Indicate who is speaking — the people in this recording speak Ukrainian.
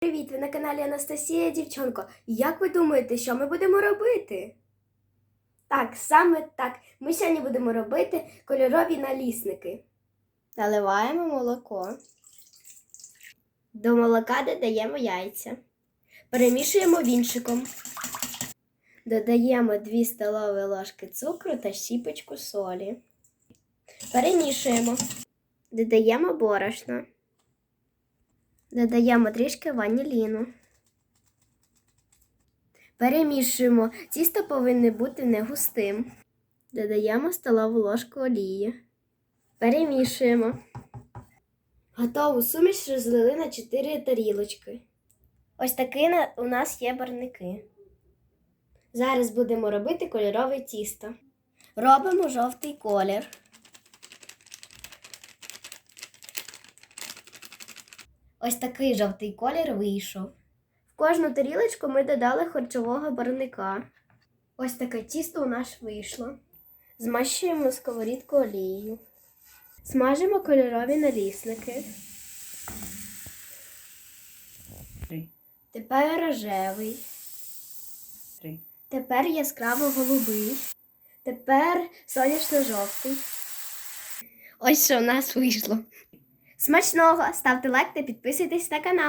Speaker 1: Привіт, ви на каналі Анастасія Дівчонко. Як ви думаєте, що ми будемо робити? Так, саме так. Ми сьогодні будемо робити кольорові налісники. Наливаємо молоко. До молока додаємо яйця. Перемішуємо вінчиком. Додаємо 2 столові ложки цукру та щіпочку солі. Перемішуємо. Додаємо борошно. Додаємо трішки ваніліну. Перемішуємо. Тісто повинне бути не густим. Додаємо столову ложку олії. Перемішуємо. Готову суміш розлили на 4 тарілочки. Ось такі у нас є барники. Зараз будемо робити кольорове тісто. Робимо жовтий колір. Ось такий жовтий колір вийшов. В кожну тарілочку ми додали харчового барника. Ось таке тісто у нас вийшло. Змащуємо сковорідку олією. Смажимо кольорові налісники.
Speaker 2: Три.
Speaker 1: Тепер рожевий.
Speaker 2: Три.
Speaker 1: Тепер яскраво голубий. Тепер сонячно-жовтий. Ось що в нас вийшло. Смачного! Ставте лайк та підписуйтесь на канал.